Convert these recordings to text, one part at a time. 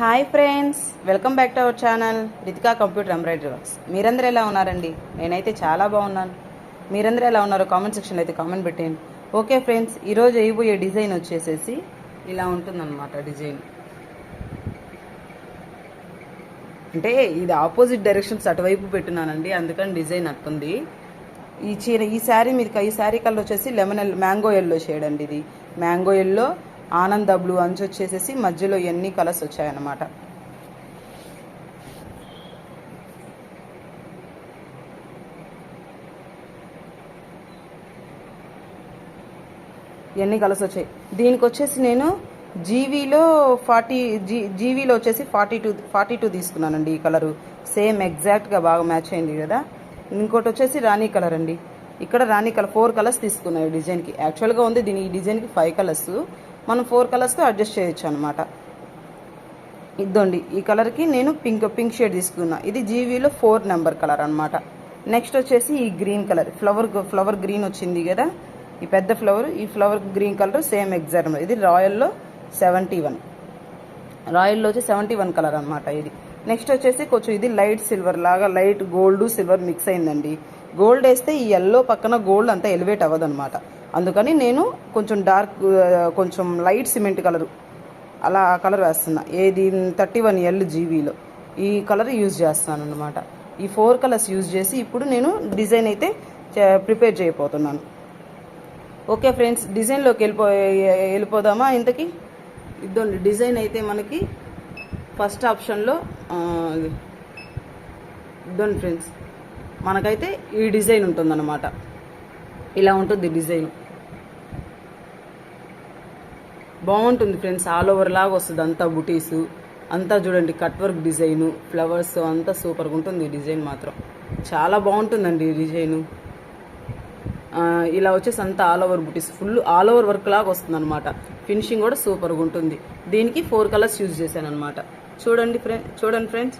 Hi friends welcome back to our channel Ritika computer embroidery works మీరందరూ ఎలా ఉన్నారండి? నేనైతే చాలా బాగున్నాను. మీరందరూ ఎలా ఉన్నారో కామెంట్ సెక్షన్లో అయితే కామెంట్ పెట్టేయండి. ఓకే ఫ్రెండ్స్ ఈరోజు అయిపోయే డిజైన్ వచ్చేసేసి ఇలా ఉంటుందన్నమాట డిజైన్ అంటే ఇది ఆపోజిట్ డైరెక్షన్స్ అటువైపు పెట్టున్నానండి. అందుకని డిజైన్ అట్టుంది. ఈ చీర ఈ శారీ మీరు ఈ శారీ కలర్ వచ్చేసి లెమన్ ఎల్ మ్యాంగో ఎల్లో షేడ్ అండి ఇది. మ్యాంగో ఎల్లో ఆనంద బ్లూ అంచు వచ్చేసేసి మధ్యలో ఎన్ని కలర్స్ వచ్చాయన్నమాట. ఎన్ని కలర్స్ వచ్చాయి? దీనికి వచ్చేసి నేను జీవీలో ఫార్టీ జీ జీవీలో వచ్చేసి ఫార్టీ టూ ఫార్టీ టూ తీసుకున్నానండి ఈ కలరు. సేమ్ ఎగ్జాక్ట్గా బాగా మ్యాచ్ అయింది కదా. ఇంకోటి వచ్చేసి రాణి కలర్ అండి. ఇక్కడ రాణి కలర్ ఫోర్ కలర్స్ తీసుకున్నాయి డిజైన్కి. యాక్చువల్గా ఉంది దీని ఈ డిజైన్కి ఫైవ్ కలర్స్. మనం ఫోర్ కలర్స్తో అడ్జస్ట్ చేయొచ్చు అనమాట ఇద్దండి ఈ కలర్కి నేను పింక్ పింక్ షేడ్ తీసుకున్నా. ఇది జీవీలో ఫోర్ నెంబర్ కలర్ అనమాట నెక్స్ట్ వచ్చేసి ఈ green colour. Flower flower green వచ్చింది కదా? ఈ పెద్ద ఫ్లవర్ ఈ flower green colour same exam ఇది రాయల్లో సెవెంటీ వన్. రాయల్లో వచ్చి సెవెంటీ వన్ కలర్ అనమాట ఇది. నెక్స్ట్ వచ్చేసి కొంచెం ఇది లైట్ సిల్వర్ లాగా లైట్ గోల్డ్ సిల్వర్ మిక్స్ అయిందండి. గోల్డ్ వేస్తే ఈ ఎల్లో పక్కన గోల్డ్ అంతా ఎలివేట్ అవ్వదు అనమాట అందుకని నేను కొంచెం డార్క్ కొంచెం లైట్ సిమెంట్ కలరు. అలా ఆ కలర్ వేస్తున్నా. ఏది థర్టీ వన్ ఎల్ జీబీలో ఈ కలర్ యూజ్ చేస్తాను అనమాట ఈ ఫోర్ కలర్స్ యూజ్ చేసి ఇప్పుడు నేను డిజైన్ అయితే చే- ప్రిపేర్ చేయబోతున్నాను. ఓకే ఫ్రెండ్స్ డిజైన్లోకి వెళ్ళిపో వెళ్ళిపోదామా ఇంతకీ? ఇద్దండి డిజైన్ అయితే మనకి ఫస్ట్ ఆప్షన్లో ఆ, ఇద్దండి ఫ్రెండ్స్ మనకైతే ఈ డిజైన్ ఉంటుందన్నమాట. ఇలా ఉంటుంది డిజైన్. బాగుంటుంది ఫ్రెండ్స్ ఆల్ ఓవర్ లాగా వస్తుంది. అంతా బుటీస్ అంతా చూడండి కట్ వర్క్ డిజైను ఫ్లవర్స్ అంతా సూపర్గా ఉంటుంది ఈ డిజైన్ మాత్రం. చాలా బాగుంటుందండి ఈ డిజైను. ఇలా వచ్చేసి అంతా all over butis full all over work లాగా వస్తుంది అనమాట ఫినిషింగ్ కూడా సూపర్గా ఉంటుంది. దీనికి ఫోర్ కలర్స్ యూజ్ చేశాను అనమాట చూడండి ఫ్రెండ్ చూడండి ఫ్రెండ్స్.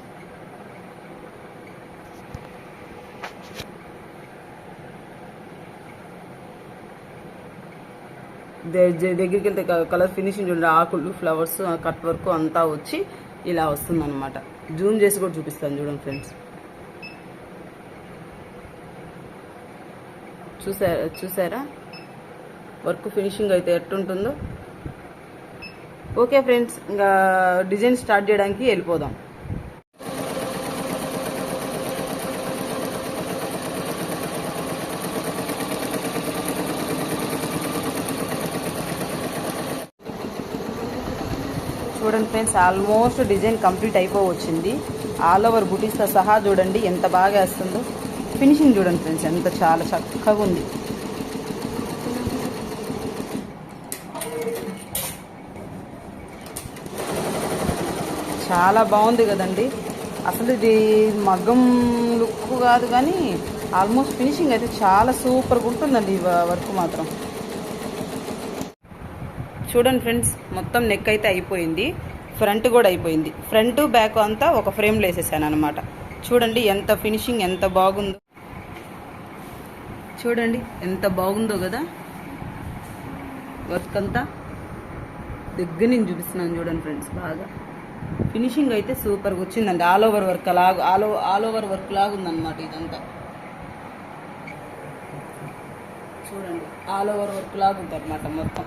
దగ్గరికి వెళ్తే కలర్ ఫినిషింగ్ చూడండి ఆకులు ఫ్లవర్స్ కట్ వర్క్ అంతా వచ్చి ఇలా వస్తుంది అనమాట జూమ్ చేసి కూడా చూపిస్తాను చూడండి ఫ్రెండ్స్. చూసారా చూసారా? వర్క్ ఫినిషింగ్ అయితే ఎట్టుంటుందో. ఓకే ఫ్రెండ్స్ ఇంకా డిజైన్ స్టార్ట్ చేయడానికి వెళ్ళిపోదాం. చూడండి ఫ్రెండ్స్ ఆల్మోస్ట్ డిజైన్ కంప్లీట్ అయిపోవచ్చింది. ఆల్ ఓవర్ బుటీస్తో సహా చూడండి ఎంత బాగా వేస్తుందో. ఫినిషింగ్ చూడండి ఫ్రెండ్స్ ఎంత చాలా చక్కగా ఉంది. చాలా బాగుంది కదండి. అసలు ఇది మగ్గం లుక్ కాదు కానీ ఆల్మోస్ట్ ఫినిషింగ్ అయితే చాలా సూపర్గా ఉంటుందండి ఈ వర్క్ మాత్రం. చూడండి ఫ్రెండ్స్ మొత్తం నెక్ అయితే అయిపోయింది. ఫ్రంట్ కూడా అయిపోయింది. ఫ్రంట్ బ్యాక్ అంతా ఒక ఫ్రేమ్లో వేసేసాను అనమాట చూడండి ఎంత ఫినిషింగ్ ఎంత బాగుందో. చూడండి ఎంత బాగుందో కదా. వర్క్ అంతా దగ్గర నుంచి చూపిస్తున్నాను చూడండి ఫ్రెండ్స్ బాగా. ఫినిషింగ్ అయితే సూపర్గా వచ్చిందండి. ఆల్ ఓవర్ వర్క్ లాగా ఆల్ ఆల్ ఓవర్ వర్క్ లాగా ఉందన్నమాట ఇదంతా. చూడండి ఆల్ ఓవర్ వర్క్ లాగా ఉంది మొత్తం.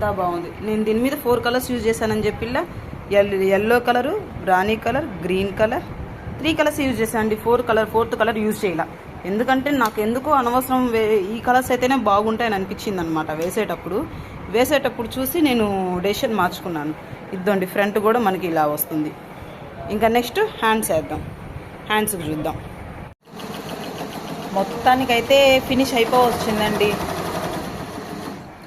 అంతా బాగుంది. నేను దీని మీద ఫోర్ కలర్స్ యూజ్ చేశానని చెప్పిల్లా. L yellow colour brownie colour green colour. Three colours use చేశాను అండి four colour fourth colour use చేయాల. ఎందుకంటే నాకు ఎందుకో అనవసరం వే ఈ కలర్స్ అయితేనే బాగుంటాయని అనిపించింది అనమాట వేసేటప్పుడు. వేసేటప్పుడు చూసి నేను డెసిషన్ మార్చుకున్నాను. ఇద్దండి ఫ్రంట్ కూడా మనకి ఇలా వస్తుంది. ఇంకా నెక్స్ట్ హ్యాండ్స్ వేద్దాం. హ్యాండ్స్ చూద్దాం. మొత్తానికైతే ఫినిష్ అయిపోవచ్చిందండి.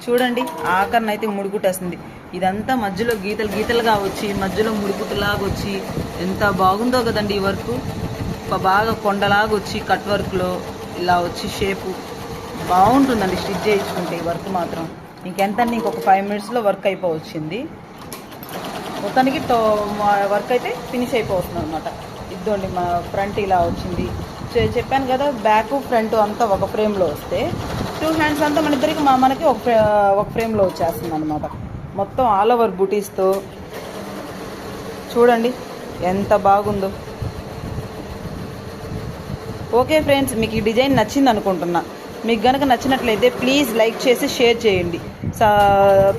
చూడండి ఆఖరణ అయితే ముడిగుట్టేస్తుంది. ఇదంతా మధ్యలో గీతలు గీతలుగా వచ్చి మధ్యలో ముడిగుట్టులాగా వచ్చి ఎంత బాగుందో కదండి ఈ వర్క్. బాగా కొండలాగా వచ్చి కట్ వర్క్లో ఇలా వచ్చి షేపు బాగుంటుందండి స్టిచ్ చేయించుకుంటే ఈ వర్క్ మాత్రం. ఇంకెంతండి ఇంకొక ఫైవ్ మినిట్స్లో వర్క్ అయిపోవచ్చింది. మొత్తానికి టో మా వర్క్ అయితే ఫినిష్ అయిపోతుంది అనమాట ఇద్దండి మా ఫ్రంట్ ఇలా వచ్చింది. చెప్పాను కదా బ్యాక్ ఫ్రంట్ అంతా ఒక ఫ్రేమ్లో వస్తే టూ హ్యాండ్స్ అంతా మన ఇద్దరికి మా మనకి ఒక ఒక ఫ్రేమ్లో వచ్చేస్తుంది అనమాట మొత్తం ఆల్ ఓవర్ బూటీస్తో చూడండి ఎంత బాగుందో. ఓకే ఫ్రెండ్స్ మీకు ఈ డిజైన్ నచ్చింది అనుకుంటున్నా. మీకు కనుక నచ్చినట్లయితే ప్లీజ్ లైక్ చేసి షేర్ చేయండి.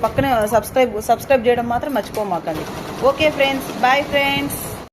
పక్కనే సబ్స్క్రైబ్ సబ్స్క్రైబ్ చేయడం మాత్రం మర్చిపోమాకండి. Okay friends bye friends